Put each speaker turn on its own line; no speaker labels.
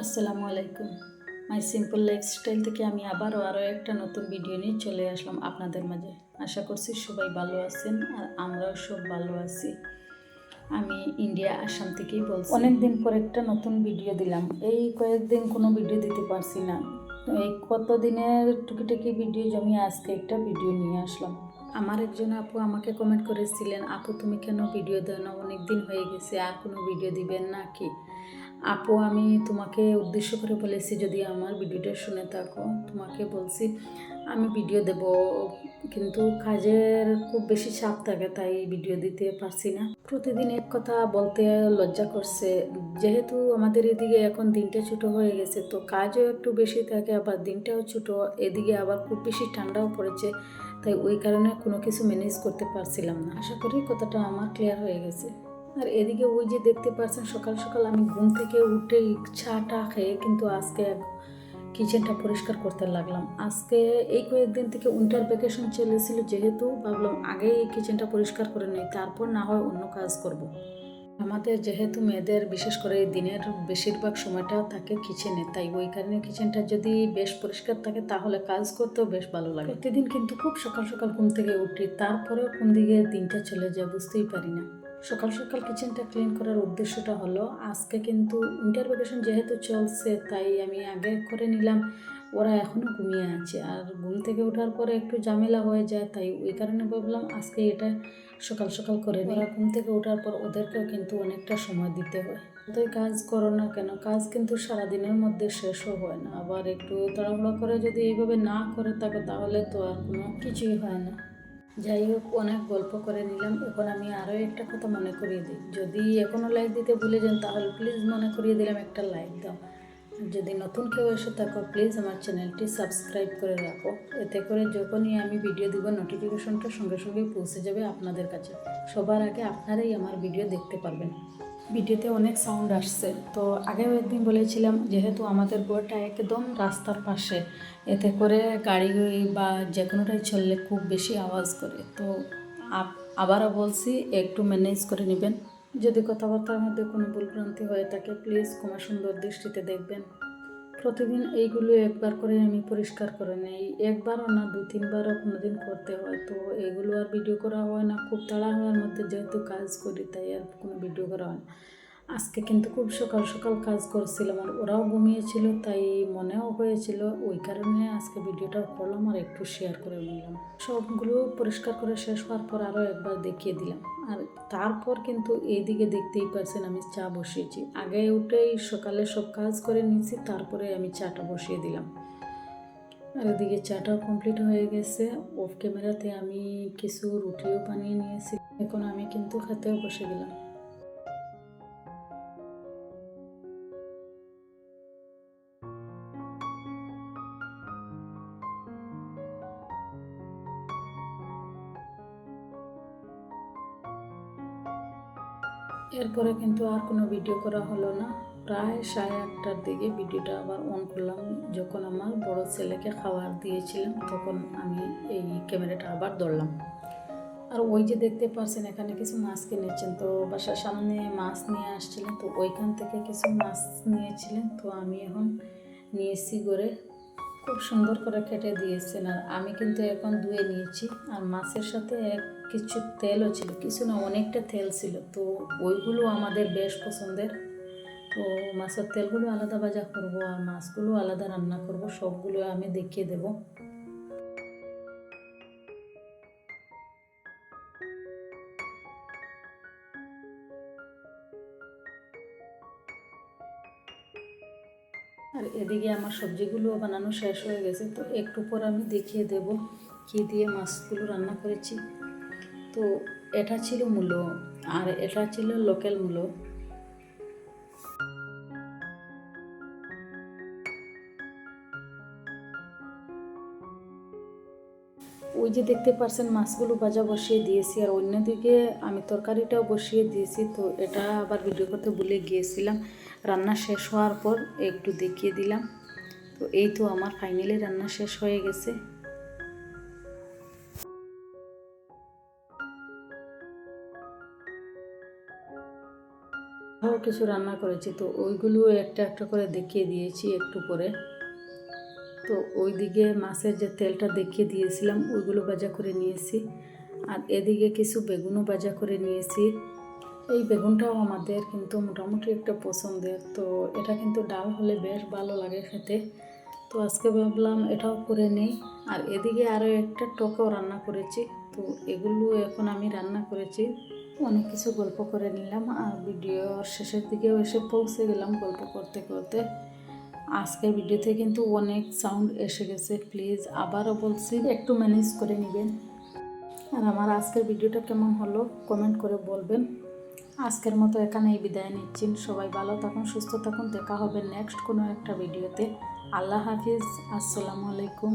আসসালামু আলাইকুম। মাই simple lifestyle থেকে আমি আবারও আরও একটা নতুন ভিডিও নিয়ে চলে আসলাম আপনাদের মাঝে। আশা করছি সবাই ভালো আছেন আর আমরাও সব ভালো আছি। আমি ইন্ডিয়া আসাম থেকেই বলছি। অনেক দিন পর একটা নতুন ভিডিও দিলাম। এই কয়েকদিন কোনো ভিডিও দিতে পারছি না। এই কতদিনের টুকিটাকি ভিডিও জমিয়ে আজকে একটা ভিডিও নিয়ে আসলাম। আমার একজন আপু আমাকে কমেন্ট করেছিলেন আপু তুমি কেন ভিডিও দেও না অনেক দিন হয়ে গেছে আর কোনো ভিডিও দিবেন না কি আপু, আমি তোমাকে উদ্দেশ্য করে বলেছি যদি আমার ভিডিওটা শুনে থাকো। তোমাকে বলছি, আমি ভিডিও দেব, কিন্তু কাজের খুব বেশি চাপ থাকে, তাই ভিডিও দিতে পারছি না। প্রতিদিন এক কথা বলতে লজ্জা করছে। যেহেতু আমাদের এদিকে এখন দিনটা ছোটো হয়ে গেছে, তো কাজও একটু বেশি থাকে, আবার দিনটাও ছোটো। এদিকে আবার খুব বেশি ঠান্ডাও পড়েছে, তাই ওই কারণে কোনো কিছু ম্যানেজ করতে পারছিলাম না। আশা করি কথাটা আমার ক্লিয়ার হয়ে গেছে। আর এদিকে ওই যে দেখতে পাচ্ছেন সকাল সকাল আমি ঘুম থেকে উঠে চাটা খেয়ে কিন্তু আজকে কিচেনটা পরিষ্কার করতে লাগলাম। আজকে এই কয়েকদিন থেকে উইন্টার ভ্যাকেশন চলেছিল যেহেতু, ভাবলাম আগে এই কিচেনটা পরিষ্কার করে নিই, তারপর না হয় অন্য কাজ করব। আমাদের যেহেতু মেয়েদের বিশেষ করে এই দিনের বেশিরভাগ সময়টা থাকে কিচেনে, তাই ওই কারণে কিচেনটা যদি বেশ পরিষ্কার থাকে তাহলে কাজ করতেও বেশ ভালো লাগে। প্রতিদিন কিন্তু খুব সকাল সকাল ঘুম থেকে উঠি, তারপরেও কোন দিকে দিনটা চলে যায় বুঝতেই পারি না। সকাল সকাল কিচেনটা ক্লিন করার উদ্দেশ্যটা হলো, আজকে কিন্তু উইন্টার ভ্যাকেশন যেহেতু চলছে, তাই আমি আগে করে নিলাম। ওরা এখনও ঘুমিয়ে আছে। আর ঘুম থেকে ওঠার পরে একটু ঝামেলা হয়ে যায়, তাই ওই কারণে ভাবলাম আজকে এটা সকাল সকাল করে ওরা ঘুম থেকে ওঠার পর ওদেরকেও কিন্তু অনেকটা সময় দিতে হয়। যতই কাজ করো না কেন, কাজ কিন্তু সারাদিনের মধ্যে শেষও হয় না। আবার একটু তাড়াহুড়ো করে যদি এইভাবে না করে থাকে, তাহলে তো আর কোনো কিছুই হয় না। যাই হোক অনেক গল্প করে নিলাম। এখন আমি আরও একটা কথা মনে করিয়ে দিই। যদি এখনও লাইক দিতে ভুলে যান, তাহলে প্লিজ মনে করিয়ে দিলাম একটা লাইক দাও। যদি নতুন কেউ এসে থাকো, প্লিজ আমার চ্যানেলটি সাবস্ক্রাইব করে রাখো। এতে করে যখনই আমি ভিডিও দিব নোটিফিকেশনটা সঙ্গে সঙ্গে পৌঁছে যাবে আপনাদের কাছে। সবার আগে আপনারাই আমার ভিডিও দেখতে পারবেন। ভিডিওতে অনেক সাউন্ড আসছে। তো আগে একদিন বলেছিলাম, যেহেতু আমাদের ঘরটা একদম রাস্তার পাশে, এতে করে গাড়ি বা যে কোনোটাই চললে খুব বেশি আওয়াজ করে। তো আবারও বলছি, একটু ম্যানেজ করে নেবেন। যদি কথাবার্তার মধ্যে কোনো ভুলভ্রান্তি হয়ে থাকে প্লিজ ক্ষমা সুন্দর দৃষ্টিতে দেখবেন। প্রতিদিন এইগুলো একবার করে আমি পরিষ্কার করে নেই। একবারও না, দু তিনবারও কোনো দিন করতে হয়। তো এগুলো আর ভিডিও করা হয় না। খুব তাড়াহুড়ার মধ্যে যেহেতু কাজ করি, তাই আর কোনো ভিডিও করা হয় না। আজকে কিন্তু খুব সকাল সকাল কাজ করছিলাম আর ওরাও ঘুমিয়েছিল, তাই মনেও হয়েছিল। ওই কারণে আজকে ভিডিওটা করলাম আর একটু শেয়ার করে নিলাম। সবগুলো পরিষ্কার করে শেষ হওয়ার পর আরও একবার দেখিয়ে দিলাম। আর তারপর কিন্তু এইদিকে দেখতেই পারছেন আমি চা বসিয়েছি। আগে উঠেই সকালে সব কাজ করে নিয়েছি, তারপরে আমি চাটা বসিয়ে দিলাম। আর এদিকে চাটাও কমপ্লিট হয়ে গেছে। অফ ক্যামেরাতে আমি কিছু রুটিও বানিয়ে নিয়েছি। এখন আমি কিন্তু খেতেও বসে গেলাম। এরপরে কিন্তু আর কোনো ভিডিও করা হলো না। প্রায় সাড়ে আটটার দিকে ভিডিওটা আবার অন করলাম। যখন আমার বড় ছেলেকে খাবার দিয়েছিলাম, তখন আমি এই ক্যামেরাটা আবার ধরলাম। আর ওই যে দেখতে পাচ্ছেন এখানে কিছু মাছ কিনেছেন। তো বাসার সামনে মাছ নিয়ে আসছিলেন, তো ওইখান থেকে কিছু মাছ নিয়েছিলেন। তো আমি এখন নিয়েছি করে খুব সুন্দর করে কেটে দিয়েছেন আর আমি কিন্তু এখন ধুয়ে নিয়েছি। আর মাছের সাথে কিছু তেলও ছিল, কিছু না, অনেকটা তেল ছিল। তো ওইগুলো আমাদের বেশ পছন্দের। তো মাছের তেলগুলো আলাদা ভাজা করব আর মাছগুলো আলাদা রান্না করব, সবগুলো আমি দেখিয়ে দেবো। আর এদিকে আমার সবজিগুলো বানানো শেষ হয়ে গেছে, তো একটু পর আমি দেখিয়ে দেব কি দিয়ে মাছগুলো রান্না করেছি। তো এটা ছিল মূলো, আর এটা ছিল লোকাল মূলো। ওই যে দেখতে পারছেন, মাছগুলো ভাজা বসিয়ে দিয়েছি, আর অন্যদিকে আমি তরকারিটাও বসিয়ে দিয়েছি, তো এটা আবার ভিডিও করতে ভুলে গিয়েছিলাম। রান্না শেষ হওয়ার পর একটু দেখিয়ে দিলাম। তো এই তো আমার ফাইনালি রান্না শেষ হয়ে গেছে। আরও কিছু রান্না করেছি, তো ওইগুলো একটা একটা করে দেখিয়ে দিয়েছি একটু পরে। তো ওইদিকে মাছের যে তেলটা দেখিয়ে দিয়েছিলাম, ওইগুলো ভাজা করে নিয়েছি। আর এদিকে কিছু বেগুনও ভাজা করে নিয়েছি। এই বেগুনটাও আমাদের কিন্তু মোটামুটি একটা পছন্দের। তো এটা কিন্তু ডাল হলে বেশ ভালো লাগে খেতে। তো আজকে ভাবলাম এটাও করে নিই। আর এদিকে আরও একটা টকও রান্না করেছি। তো এগুলো এখন আমি রান্না করেছি। অনেক কিছু গল্প করে নিলাম। আর ভিডিওর শেষের দিকেও এসে পৌঁছে গেলাম গল্প করতে করতে। আজকের ভিডিওতে কিন্তু অনেক সাউন্ড এসে গেছে। প্লিজ আবারও বলছি, একটু ম্যানেজ করে নেবেন। আর আমার আজকের ভিডিওটা কেমন হলো কমেন্ট করে বলবেন। আজকের মতো এখানেই বিদায় নিচ্ছেন সবাই ভালো থাকুন, সুস্থ থাকুন। দেখা হবে নেক্সট কোনো একটা ভিডিওতে আল্লাহ হাফিজ। আসসালামু আলাইকুম।